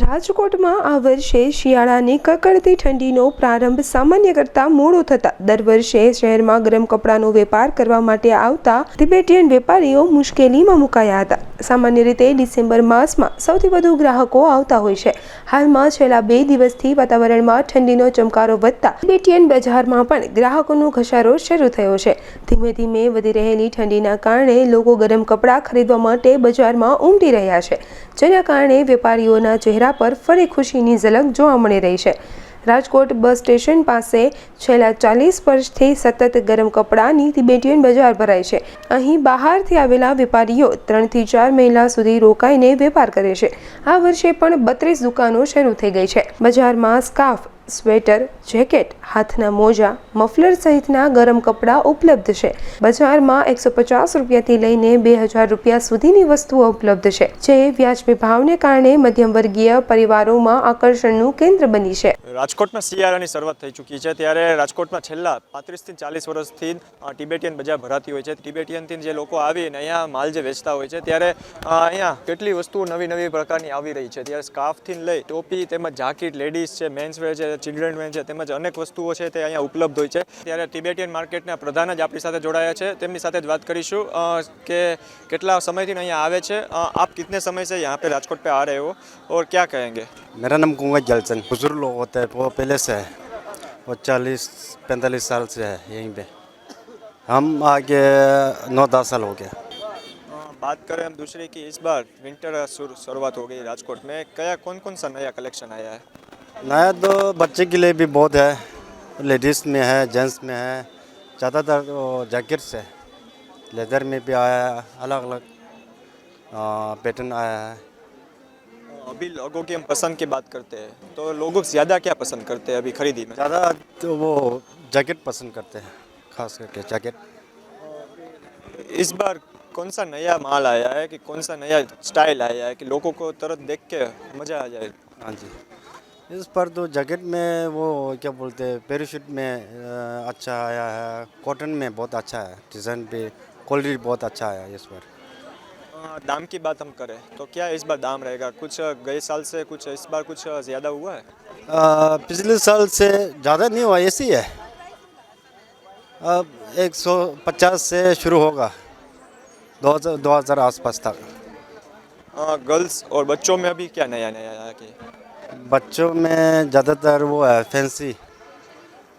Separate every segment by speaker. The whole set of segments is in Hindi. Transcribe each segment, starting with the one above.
Speaker 1: રાજકોટમાં આ વર્ષે શિયાળાની કકડતી ઠંડીનો પ્રારંભ સામાન્ય કરતાં મોડો થતાં. દર વર્ષે શહેરમાં ગરમ કપડાનો વેપાર કરવા માટે આવતા તિબેટિયન વેપારીઓ મુશ્કેલીમાં મુકાયા હતા. સામાન્ય રીતે ડિસેમ્બર માસમાં સૌથી વધુ ગ્રાહકો આવતા હોય છે. હાલમાં છેલ્લા બે દિવસથી વાતાવરણમાં ઠંડીનો ચમકારો વધતા તિબેટિયન બજારમાં પણ ગ્રાહકોનો ઘસારો શરૂ થયો છે. ધીમે ધીમે વધી રહેલી ઠંડીના કારણે લોકો ગરમ કપડાં ખરીદવા માટે બજારમાં ઉમટી રહ્યા છે. જેના કારણે વેપારીઓના ચહેરા પર ફરી ખુશીની ઝલક જોવા મળી રહી છે. રાજકોટ બસ સ્ટેશન પાસે છેલ્લા ચાલીસ વર્ષથી સતત ગરમ કપડાની તિબેટિયન બજાર ભરાય છે. અહીં બહારથી આવેલા વેપારીઓ ત્રણથી ચાર મહિના સુધી રોકાઈને વેપાર કરે છે. આ વર્ષે પણ બત્રીસ દુકાનો શરૂ થઈ ગઈ છે. બજારમાં સ્કાર્ફ સ્વેટર, જેકેટ, હાથના મોજા, મફલર સહિતના ગરમ કપડાં ઉપલબ્ધ છે. બજારમાં એકસો પચાસ રૂપિયાથી લઈને બે હજાર રૂપિયા સુધીની વસ્તુઓ ઉપલબ્ધ છે, જે વ્યાજબી ભાવને કારણે મધ્યમ વર્ગીય પરિવારોમાં આકર્ષણનું કેન્દ્ર બની છે.
Speaker 2: રાજકોટમાં શિયાળાની શરૂઆત થઈ ચૂકી છે ત્યારે રાજકોટમાં છેલ્લા પાંત્રીસથી ચાલીસ વર્ષથી અ, ટિબેટિયન બજાર ભરાતી હોય છે ટિબેટિયનથી જે લોકો આવીને અહીંયા માલ જે વેચતા હોય છે ત્યારે અ, અહીંયા કેટલી વસ્તુઓ નવી નવી પ્રકારની આવી રહી છે ત્યારે સ્કાર્ફથી લઈ ટોપી તેમજ જાકીટ લેડીઝ છે મેન્સવેર છે ચિલ્ડ્રન વેર છે તેમજ અનેક વસ્તુઓ છે તે અહીંયા ઉપલબ્ધ હોય છે ત્યારે ટિબેટિયન માર્કેટના પ્રધાન જ આપણી સાથે જોડાયા છે તેમની સાથે જ વાત કરીશું અ, કે કેટલા સમયથી અહીંયા આવે છે અ, આપ કિતને સમય से यहाँ पे राजकोट पे आ रहे हो और क्या कहेंगे
Speaker 3: मेरा नाम कुंवर जलचंद बुजुर्ग लोग होते हैं वो पहले से है। वो चालीस पैंतालीस साल से है यहीं पे। हम आगे नौ दस साल हो गया।
Speaker 2: बात करें हम दूसरे की इस बार विंटर शुरू- शुरुआत हो गई राजकोट में। क्या कौन कौन सा नया कलेक्शन आया है?
Speaker 3: नया तो बच्चे के लिए भी बहुत है। लेडीज़ में है जेंट्स में है ज़्यादातर वो जैकेट्स है। लेदर में भी आया है अलग अलग पैटर्न आया है।
Speaker 2: अभी लोगों की हम पसंद की बात करते हैं तो लोग ज़्यादा क्या पसंद करते हैं अभी खरीदी में?
Speaker 3: ज़्यादा तो वो जैकेट पसंद करते हैं खास करके जैकेट।
Speaker 2: इस बार कौन सा नया माल आया है कि कौन सा नया स्टाइल आया है कि लोगों को तुरंत देख के मज़ा आ जाए?
Speaker 3: हाँ जी। इस पर तो जैकेट में वो क्या बोलते हैं पैराशूट में अच्छा आया है कॉटन में बहुत अच्छा है डिज़ाइन भी क्वालिटी बहुत अच्छा आया है इस पर।
Speaker 2: दाम की बात हम करें तो क्या इस बार दाम रहेगा? कुछ गए साल से कुछ इस बार कुछ ज़्यादा हुआ है?
Speaker 3: अ, पिछले साल से ज़्यादा नहीं हुआ ऐसे ही। है अब एक सौ पचास से शुरू होगा दो हज़ार दो हज़ार आसपास तक।
Speaker 2: गर्ल्स और बच्चों में अभी क्या नया नया आया कि?
Speaker 3: बच्चों में ज़्यादातर वो है फैंसी।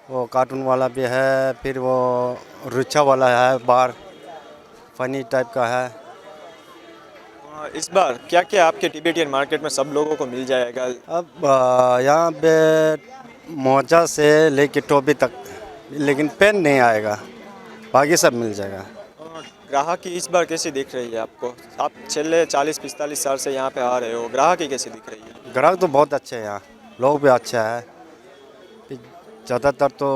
Speaker 3: वो कार्टून वाला भी है फिर वो रुचा वाला है बार फनी टाइप का है।
Speaker 2: इस बार क्या क्या आपके टिबेटियन मार्केट में सब लोगों को मिल जाएगा?
Speaker 3: अब यहाँ पे मोजा से लेके टोपी तक लेकिन पेन नहीं आएगा। बाकी सब मिल जाएगा।
Speaker 2: ग्राहक की इस बार कैसी दिख रही है आपको? आप छेल्ले चालीस पिस्तालीस साल से यहाँ पे आ रहे हो। ग्राहक की कैसी दिख रही है?
Speaker 3: ग्राहक तो बहुत अच्छे हैं यहाँ। लोग भी अच्छे हैं। ज़्यादातर तो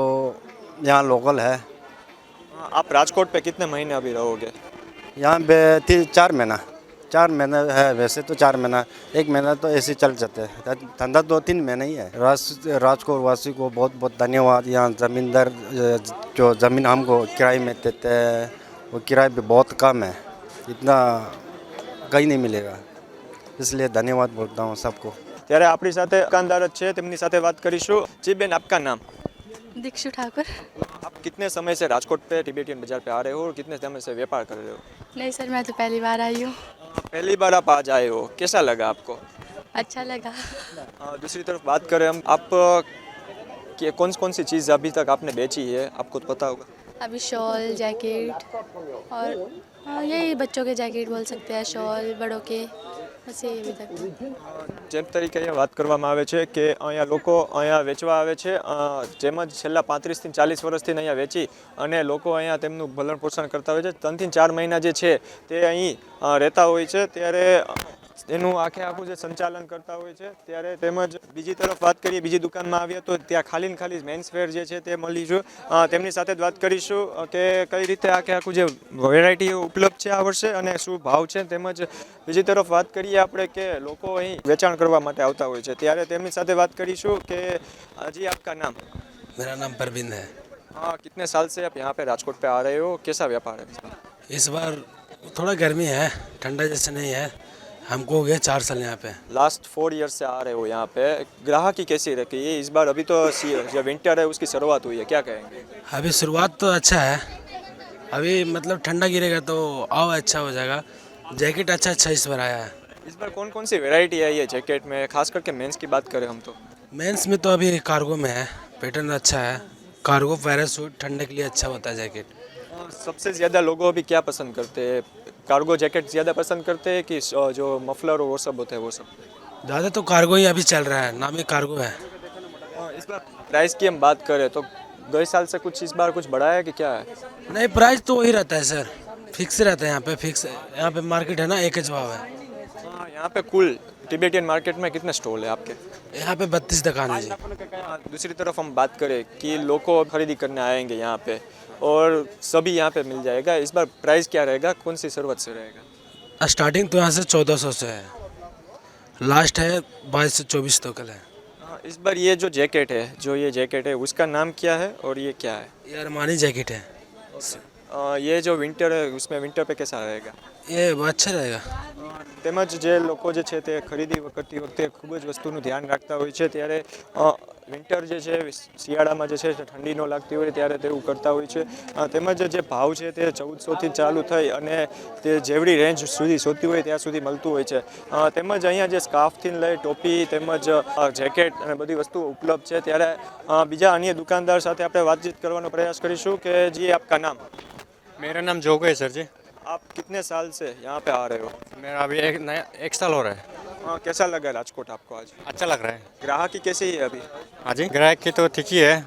Speaker 3: यहाँ लोकल है।
Speaker 2: आप राजकोट पे कितने महीने अभी रहोगे?
Speaker 3: यहाँ पे तीन चार महीना। चार महीना है वैसे तो चार महीना एक महीना तो ऐसे चल जाते हैं धंधा दो तीन महीना ही है राज राजकोट वासी को बहुत बहुत धन्यवाद यहाँ ज़मींदार अ, जो ज़मीन हमको किराए में देते हैं वो किराए भी बहुत कम है इतना कहीं नहीं मिलेगा इसलिए धन्यवाद बोलता हूँ सबको
Speaker 2: ત્યારે આપણી સાથે દુકાનદાર જ છે તેમની સાથે વાત કરીશું જી બેન આપકા નામ
Speaker 4: दीक्षु ठाकुर।
Speaker 2: आप कितने समय से राजकोट पे टिबेटियन बाज़ार पे आ रहे हो और कितने समय से व्यापार कर रहे हो?
Speaker 4: नहीं सर मैं तो पहली बार आई हूँ।
Speaker 2: पहली बार आप आज आए हो। कैसा लगा आपको?
Speaker 4: अच्छा लगा।
Speaker 2: अ, दूसरी तरफ़ बात करें हम आप कि कौन कौन सी चीज़ अभी तक आपने बेची है? आपको तो पता होगा।
Speaker 4: अभी शॉल जैकेट और हाँ यही बच्चों के जैकेट बोल सकते हैं शॉल बड़ों के।
Speaker 2: જેમ તરીકે અહીંયા વાત કરવામાં આવે છે કે અહીંયા લોકો અહીંયા વેચવા આવે છે જેમ જ છેલ્લા પાંત્રીસથી ચાલીસ વર્ષથી અહીંયા વેચી અને લોકો અહીંયા તેમનું ભલણ પોષણ કરતા હોય છે. ત્રણથી ચાર મહિના જે છે તે અહીં રહેતા હોય છે. ત્યારે એનું આખે આખું જે સંચાલન કરતા હોય છે ત્યારે તેમજ બીજી તરફ વાત કરીએ બીજી દુકાનમાં આવીએ તો ત્યાં ખાલી ને ખાલી મેન્સ વેર જે છે તે મળીશું અ, તેમની સાથે જ વાત કરીશું અ, કે કઈ રીતે આખે આખું જે વેરાયટી ઉપલબ્ધ છે આ વર્ષે અને શું ભાવ છે તેમજ બીજી તરફ વાત કરીએ આપણે કે લોકો અહીં વેચાણ કરવા માટે આવતા હોય છે ત્યારે તેમની સાથે વાત કરીશું કે અ, જી આપકા નામ
Speaker 5: मेरा नाम परवीन है
Speaker 2: हाँ कितने साल से आप यहाँ पे राजकोट पे आ रहे हो कैसा व्यापार है
Speaker 5: इस बार थोड़ा गर्मी है ठंडा जैसे नहीं है हमको हो गया चार साल यहाँ पे।
Speaker 2: लास्ट फोर ईयर से आ रहे हो यहाँ पे। ग्राहकी कैसी रखी है इस बार अभी तो सी- जो विंटर है उसकी शुरुआत हुई है क्या कहेंगे?
Speaker 5: अभी शुरुआत तो अच्छा है। अभी मतलब ठंडा गिरेगा तो आओ अच्छा हो जाएगा। जैकेट अच्छा अच्छा इस बार आया है।
Speaker 2: इस बार कौन कौन सी वेराइटी आई है जैकेट में? खास करके मेंस की बात करें हम तो।
Speaker 5: मेंस में तो अभी कार्गो में है। पैटर्न अच्छा है। कार्गो पैरासूट ठंडे के लिए अच्छा होता है जैकेट।
Speaker 2: सबसे ज़्यादा लोग अभी क्या पसंद करते हैं? कार्गो जैकेट ज़्यादा पसंद करते हैं कि जो मफलर और वो सब होते हैं वो सब?
Speaker 5: ज़्यादा तो कार्गो ही अभी चल रहा है नाम ही कार्गो है।
Speaker 2: इस बार प्राइस की हम बात करें तो गए साल से कुछ इस बार कुछ बढ़ाया है कि क्या है?
Speaker 5: नहीं प्राइस तो वही रहता है सर फिक्स रहता है यहाँ पे फिक्स यहाँ पे मार्केट है ना एक ही भाव है।
Speaker 2: हाँ, यहाँ पे कुल टिबेटियन मार्केट में कितने स्टॉल है आपके?
Speaker 5: यहाँ पे बत्तीस दुकान है जी।
Speaker 2: हाँ, दूसरी तरफ़ हम बात करें कि लोग को खरीदी करने आएँगे यहाँ पे और सभी यहाँ पे मिल जाएगा। इस बार प्राइस क्या रहेगा? कौन सी शुरुआत से रहेगा?
Speaker 5: स्टार्टिंग तो यहाँ से चौदह सौ से है। लास्ट है बाईस से चौबीस तक है।
Speaker 2: हाँ, इस बार ये जो जैकेट है जो ये जैकेट है उसका नाम क्या है और ये क्या है?
Speaker 5: ये अरमानी जैकेट है।
Speaker 2: अ, ये जो विंटर है उसमें विंटर पे कैसा रहेगा?
Speaker 5: ये अच्छा रहेगा।
Speaker 2: તેમજ જે લોકો જે છે તે ખરીદી કરતી વખતે ખૂબ જ વસ્તુનું ધ્યાન રાખતા હોય છે. ત્યારે વિન્ટર જે છે, શિયાળામાં જે છે ઠંડી ન લાગતી હોય ત્યારે તેવું કરતા હોય છે. તેમજ જે ભાવ છે તે ચૌદસોથી ચાલુ થઈ અને તે જેવડી રેન્જ સુધી શોધતી હોય ત્યાં સુધી મળતું હોય છે. તેમજ અહીંયા જે સ્કાર્ફથી લઈ ટોપી તેમજ જેકેટ અને બધી વસ્તુઓ ઉપલબ્ધ છે. ત્યારે બીજા અન્ય દુકાનદાર સાથે આપણે વાતચીત કરવાનો પ્રયાસ કરીશું કે જી આપકા નામ?
Speaker 6: મેરા નામ જોગે સરજી
Speaker 2: आप कितने साल से यहाँ पे आ रहे हो?
Speaker 6: मेरा अभी एक नया एक साल हो रहा है।
Speaker 2: हाँ, कैसा लगा राजकोट आपको आज?
Speaker 6: अच्छा लग रहा है।
Speaker 2: ग्राहकी कैसी है अभी?
Speaker 6: हाँ जी ग्राहक की तो ठीक ही है।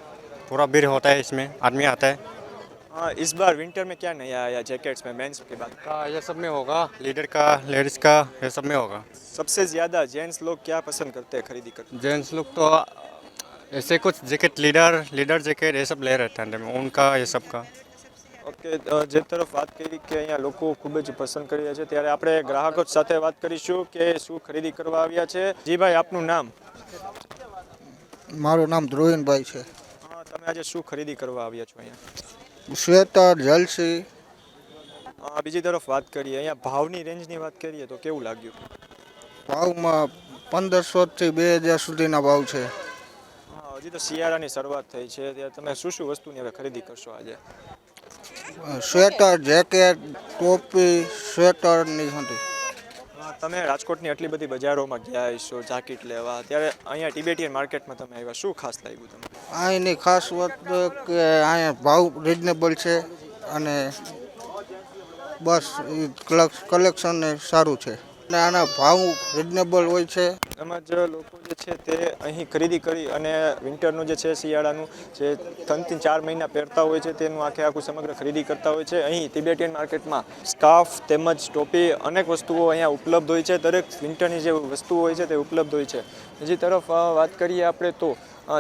Speaker 6: पूरा भीड़ होता है इसमें आदमी आता है।
Speaker 2: हाँ इस बार विंटर में क्या नया आया जैकेट्स में मेंस की बात
Speaker 6: का ये सब में होगा। लीडर का लेडीज़ का ये सब में होगा।
Speaker 2: सबसे ज़्यादा जेंट्स लोग क्या पसंद करते हैं खरीदी कर
Speaker 6: जेंट्स लोग तो ऐसे कुछ जैकेट लीडर लीडर जैकेट ये सब ले रहे थे में उनका ये सब का।
Speaker 2: ઓકે જે તરફ વાત કરી કે અહીંયા લોકો ખૂબ જ પસંદ કરી રહ્યા છે ત્યારે આપણે ગ્રાહકો સાથે વાત કરીશું કે શું ખરીદી કરવા આવ્યા છે. જી ભાઈ આપનું નામ?
Speaker 7: મારું નામ ધ્રુવીનભાઈ છે.
Speaker 2: હા, તમે આજે શું ખરીદી કરવા આવ્યા છો અહીંયા?
Speaker 7: સ્વેટર જલસી
Speaker 2: બીજી તરફ વાત કરીએ અહીંયા ભાવની રેન્જની વાત કરીએ તો કેવું લાગ્યું?
Speaker 7: ભાવમાં પંદરસોથી બે હજાર સુધીના ભાવ છે.
Speaker 2: હા હજી તો શિયાળાની શરૂઆત થઈ છે ત્યારે તમે શું શું વસ્તુની હવે ખરીદી કરશો આજે?
Speaker 7: સ્વેટર જેકેટ ટોપી સ્વેટરની હતી.
Speaker 2: તમે રાજકોટની આટલી બધી બજારોમાં ગયા છો જાકીટ લેવા ત્યારે અહીંયા ટિબેટિયન માર્કેટમાં તમે આવ્યા શું ખાસ લાગ્યું તમને?
Speaker 7: અહીંની ખાસ વાત કે અહીંયા ભાવ રિઝનેબલ છે અને બસ કલેક્શન સારું છે. અને આના ભાવ રિઝનેબલ હોય છે.
Speaker 2: તેમજ લોકો જે છે તે અહીં ખરીદી કરી અને વિન્ટરનું જે છે શિયાળાનું જે ત્રણથી ચાર મહિના પહેરતા હોય છે તેનું આખે આખું સમગ્ર ખરીદી કરતા હોય છે. અહીં તિબેટિયન માર્કેટમાં સ્કાફ તેમજ ટોપી અનેક વસ્તુઓ અહીંયા ઉપલબ્ધ હોય છે. દરેક વિન્ટરની જે વસ્તુઓ હોય છે તે ઉપલબ્ધ હોય છે. બીજી તરફ વાત કરીએ આપણે તો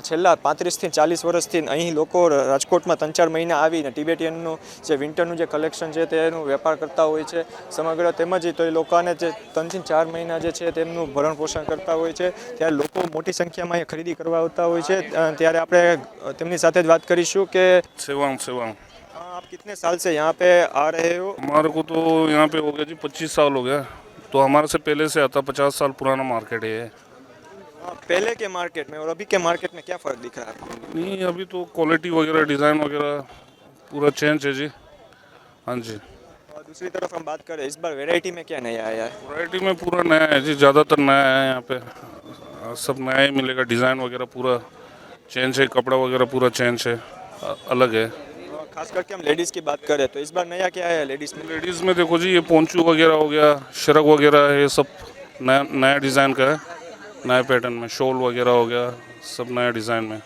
Speaker 2: છેલ્લા પાંત્રીસથી ચાલીસ વર્ષથી અહીં લોકો રાજકોટમાં ત્રણ ચાર મહિના આવીને ટિબેટિયનનું જે વિન્ટરનું જે કલેક્શન છે તેનું વેપાર કરતા હોય છે સમગ્ર તેમજ તો એ લોકોને જે ત્રણથી ચાર મહિના જે છે તેમનું ભરણ પોષણ કરતા હોય છે ત્યારે લોકો મોટી સંખ્યામાં અહીંયા ખરીદી કરવા આવતા હોય છે અ, ત્યારે આપણે અ, તેમની સાથે જ વાત કરીશું કે
Speaker 8: सेवांग सेवांग
Speaker 2: અ, આપ કિતને સાલ से यहाँ पे आ रहे हो
Speaker 8: हमारे को तो यहाँ पे हो गया जी पच्चीस साल हो गया तो हमारे से पहले से आता पचास साल पुराना मार्केट है ये
Speaker 2: अ, पहले के मार्केट में और अभी के मार्केट में क्या फ़र्क दिख रहा है आपको?
Speaker 8: नहीं अभी तो क्वालिटी वगैरह डिज़ाइन वगैरह पूरा चेंज है जी। हाँ जी।
Speaker 2: और दूसरी तरफ़ हम बात करें इस बार वैरायटी में क्या नया आया है?
Speaker 8: वैरायटी में पूरा नया है जी ज़्यादातर नया है यहाँ पे। सब नया ही मिलेगा डिज़ाइन वगैरह पूरा चेंज है कपड़ा वगैरह पूरा चेंज है अलग है।
Speaker 2: खास करके हम लेडीज़ की बात करें तो इस बार नया क्या है लेडीज़ में?
Speaker 8: लेडीज़ में देखो जी ये पोंचू वगैरह हो गया शरक वगैरह है ये सब नया नया डिज़ाइन का है। नए पैटर्न में शॉल वगैरह हो गया सब नया डिज़ाइन में।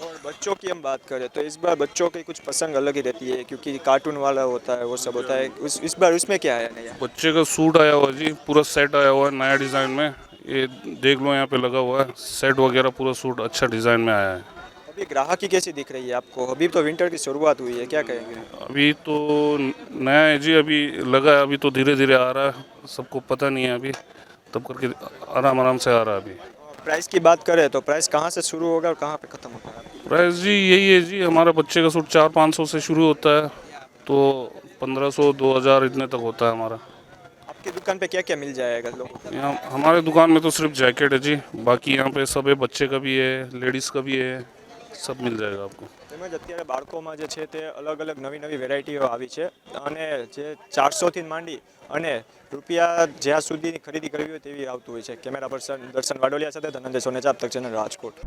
Speaker 2: और बच्चों की हम बात करें तो इस बार बच्चों की कुछ पसंद अलग ही रहती है क्योंकि कार्टून वाला होता है वो सब होता है। उस इस बार उसमें क्या आया नया
Speaker 8: बच्चे का सूट आया हुआ जी पूरा सेट आया हुआ है नया डिज़ाइन में। ये देख लो यहाँ पे लगा हुआ है सेट वगैरह पूरा सूट अच्छा डिज़ाइन में आया है।
Speaker 2: अभी ग्राहकी कैसी दिख रही है आपको? अभी तो विंटर की शुरुआत हुई है क्या कहेंगे?
Speaker 8: अभी तो नया है जी अभी लगा है अभी तो धीरे धीरे आ रहा है सबको पता नहीं है अभी। तब करके आराम आराम से आ रहा है अभी।
Speaker 2: प्राइस की बात करें तो प्राइस कहाँ से शुरू होगा और कहाँ पे ख़त्म होगा?
Speaker 8: प्राइस जी यही है जी हमारे बच्चे का सूट चार पाँच सौ से शुरू होता है तो पंद्रह सौ दो हज़ार इतने तक होता है हमारा।
Speaker 2: आपकी दुकान पे क्या क्या मिल जाएगा लोगों
Speaker 8: यहाँ हमारे दुकान में तो सिर्फ़ जैकेट है जी बाकी यहाँ पे सब है बच्चे का भी है लेडीज़ का भी है। सब मिल जाएगा आपको
Speaker 2: તેમજ અત્યારે બાળકોમાં જે છે તે અલગ અલગ નવી નવી વેરાયટીઓ આવી છે અને જે ચારસોથી માંડી અને રૂપિયા જ્યાં સુધીની ખરીદી કરવી હોય તેવી આવતું હોય છે કેમેરા પર્સન દર્શન વાડોલિયા સાથે ધનંજય સોનેચા તક ચેનલ રાજકોટ